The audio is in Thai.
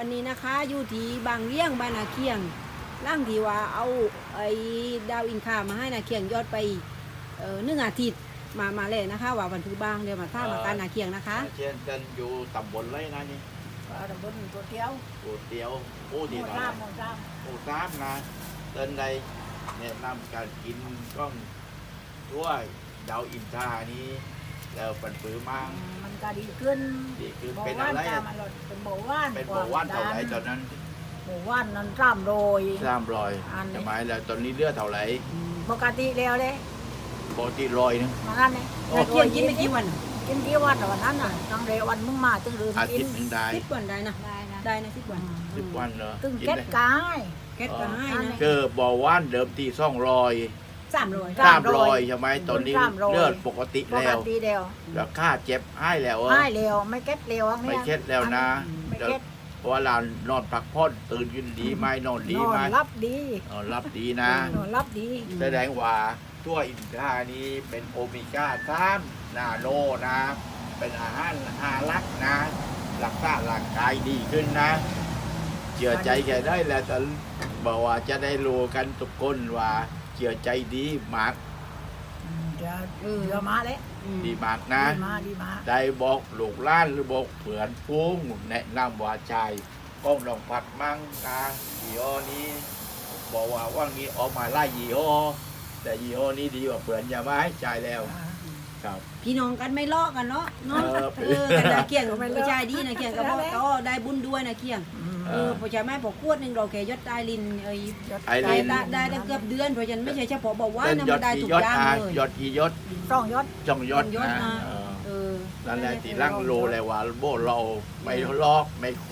วันนี้นะคะอยู่ที่บางเลี้ยงบ้านนาเคียงร่างที่ว่าเอาไอ้ดาวอินคามาให้นาเคียงยอดไปเออหนึ่งอาทิตย์มามาเลยนะคะว่าวันพุธบางเดี๋ยวมาท่ามาการนาเคียงนะคะเช่นกันอยู่ตำบลไรนะนี่ตำบลตัวเที่ยวปูเตียวปูหดีมู่นะสามหมู่สามปูสามนะเดินใดแนะนำการกินก้องช่วยดาวอินทรานี้ แล้วปันปือมังมันก็ดีขึ้นดีคือเบาเป็นหวาอะนไรตามมันลดเป็นเบาหวานเป็นเบาหวานเท่าไหร่ตอนนั้นเบาหวานนั้นสามโรย สามรอยอันนี้ ใช่ไหมแล้วตอนนี้เลือดเท่าไหร่ปกติแล้วเลยปกติรอยหนึง มานั่นเลยนาเคียงกินไปกี่วันกินกี่วันแต่วันนั้นน่ะตั้งเรวันมึงมาจึงลืมอากิทินตย์หนึ่งได้สิบวันได้นะ ได้นะได้นะสิบวันสิบวันเหรอตึงกินเก็ดได้กายแก๊สก็ให้นะคือบ่อว่านเดิมทีซ่องรอย สามร้อย สาสามมร้รอยอยใช่ไหมตอนนี้สามร้อย เลือดปกติปแล้กวติแล้วแล้วค่าเจ็บให้แล้วเออไม่เร็วไม่เก็ดเร็วอันไม่เนี้ยเช็ดแล้วนะไม่แล้วเก็ดเพราะว่าเรานอนพักผ่อนตื่นขึ้นดีไหมนอนดีนอไหมนรับดีนอนรับดีนะ นอนรับดี แสดงว่าตัวอินทรานี้เป็นโอเมก้าสามนาโนนะ เป็นอาหารอารักนะรักษาร่างกายดีขึ้นนะเชื่อใจแกได้แล้วแต่บอกว่าจะได้รู้กันทุกคนว่า เชื่อใจดีมากอืมเดี๋ยวเดี๋ยวมาแล้วอืมดีมากนะ ดีมาดีมาได้บอกลูกหล้านหรือบอกเผื่อนฟูงแนะนำว่าใจก้องลองผัดมั่งนะยี่ห้อนี้ บอกว่าว่างี้ออกมาไล่ยี่ห้อแต่ยี่ห้อนี้ดีกว่าเผื่อนอย่ามาให้ใจายแล้วครับ พี่น้องกันไม่ลอกกันเนาะเนาะเออ เออกันนาเคียงกับผู้ชายดีนาเคียงกับพ่อก็ได้บุญด้วยนาเคียงเอ เอออพอจะไม่บอกขวดหนึ่งเราแค่ยอดได้ลินเอ้ยไอ้ได้ลินได้ได้ตั้งเกือบเดือนเพราะฉะนั้นไม่ใช่เฉพาะบอกว่าเต้นนะยอมัดนได้กี่ทุกยอดอย่างอะเลย ยอดกี่ยอดสองยศจ้องยอดจ้องยอดนะนะเออเออ นั่นแหละที่ร่างโลเลยว่าโบเราไม่ลอกไม่โข